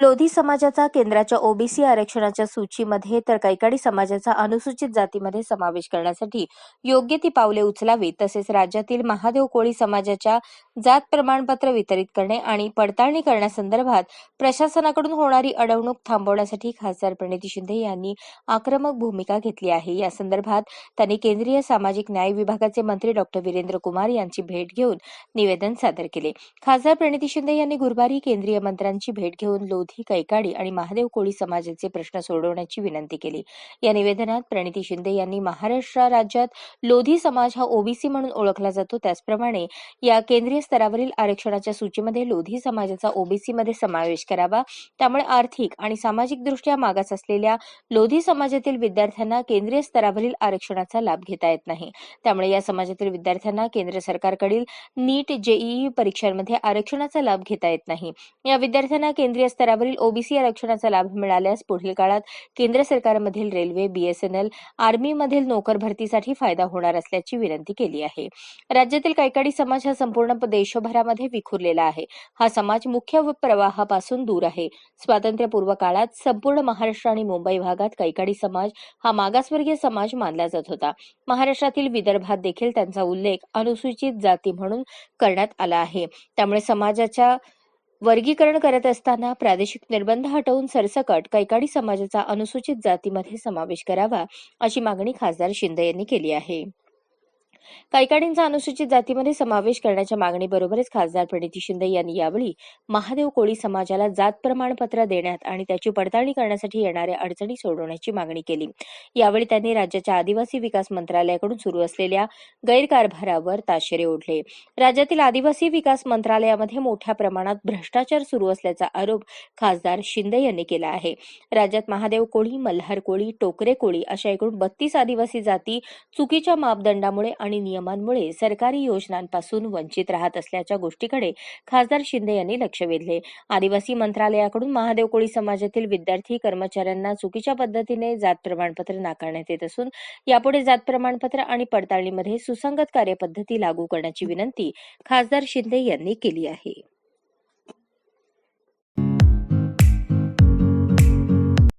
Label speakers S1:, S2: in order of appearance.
S1: लोधी समाजाचा केंद्राच्या ओबीसी आरक्षणाच्या सूचीमध्ये तर कैकाडी समाजाचा अनुसूचित जातीमध्ये समावेश करण्यासाठी योग्य ती पावले उचलावीत तसेच राज्यातील महादेव कोळी समाजाच्या जात प्रमाणपत्र वितरित करणे आणि पडताळणी करण्यासंदर्भात प्रशासनाकडून होणारी अडवणूक थांबवण्यासाठी खासदार प्रणिती शिंदे यांनी आक्रमक भूमिका घेतली आहे. या संदर्भात त्यांनी केंद्रीय सामाजिक न्याय विभागाचे मंत्री डॉक्टर वीरेंद्र कुमार यांची भेट घेऊन निवेदन सादर केले. खासदार प्रणिती शिंदे यांनी गुरुवारी केंद्रीय मंत्र्यांची भेट घेऊन लोधी कैकाडी आणि महादेव कोळी समाजाचे प्रश्न सोडवण्याची विनंती केली. या निवेदनात प्रणिती शिंदे यांनी महाराष्ट्र राज्यात लोधी समाज हा ओबीसी म्हणून ओळखला जातो. त्याचप्रमाणे या केंद्रीय स्तरावरील आरक्षणाच्या सूचीमध्ये लोधी समाजाचा ओबीसी मध्ये समावेश करावा. त्यामुळे आर्थिक आणि सामाजिक दृष्ट्या मागास असलेल्या लोधी समाजातील विद्यार्थ्यांना केंद्रीय स्तरावरील आरक्षणाचा लाभ घेता येत नाही. त्यामुळे या समाजातील विद्यार्थ्यांना केंद्र सरकारकडील नीट जेईई परीक्षांमध्ये आरक्षणाचा लाभ घेता येत नाही. या विद्यार्थ्यांना केंद्रीय स्तरावर स्तरावरील ओबीसी आरक्षणाचा लाभ मिळाल्यास पुढील काळात केंद्र सरकारमधील रेल्वे बीएसएनएल आर्मीमधील नोकर भरतीसाठी फायदा होणार असल्याची विनंती केली आहे. राज्यातील कैकाडी समाज हा संपूर्ण देशभरामध्ये विखुरलेला आहे. हा समाज मुख्य प्रवाहापासून दूर आहे. स्वातंत्र्यपूर्व काळात संपूर्ण महाराष्ट्र आणि मुंबई भागात कैकाडी समाज हा मागासवर्गीय समाज मानला जात होता. महाराष्ट्रातील विदर्भात देखील त्यांचा उल्लेख अनुसूचित जाती म्हणून करण्यात आला आहे. त्यामुळे समाजाच्या वर्गीकरण करत असताना प्रादेशिक निर्बंध हटवून सरसकट कैकाडी समाजाचा अनुसूचित जातीमध्ये समावेश करावा अशी मागणी खासदार शिंदे यांनी केली आहे. कैकाडींचा अनुसूचित जातीमध्ये समावेश करण्याच्या मागणीबरोबरच खासदार प्रणिती शिंदे यांनी यावेळी महादेव कोळी समाजाला जात प्रमाणपत्र देण्यात आणि त्याची पडताळणी करण्यासाठी येणाऱ्या अडचणी सोडवण्याची मागणी केली. यावेळी त्यांनी राज्याच्या आदिवासी विकास मंत्रालयाकडून सुरू असलेल्या गैरकारभारावर ताशेरे ओढले. राज्यातील आदिवासी विकास मंत्रालयामध्ये मोठ्या प्रमाणात भ्रष्टाचार सुरू असल्याचा आरोप खासदार शिंदे यांनी केला आहे. राज्यात महादेव कोळी मल्हार कोळी टोकरे कोळी अशा एकूण बत्तीस आदिवासी जाती चुकीच्या मापदंडामुळे आणि नियमांमुळे सरकारी योजनांपासून वंचित राहत असल्याच्या गोष्टीकडे खासदार शिंदे यांनी लक्ष वेधले. आदिवासी मंत्रालयाकडून महादेव कोळी समाजातील विद्यार्थी कर्मचाऱ्यांना चुकीच्या पद्धतीने जात प्रमाणपत्र नाकारण्यात येत असून यापुढे जात प्रमाणपत्र आणि पडताळणीमध्ये सुसंगत कार्यपद्धती लागू करण्याची विनंती खासदार शिंदे यांनी केली आहे.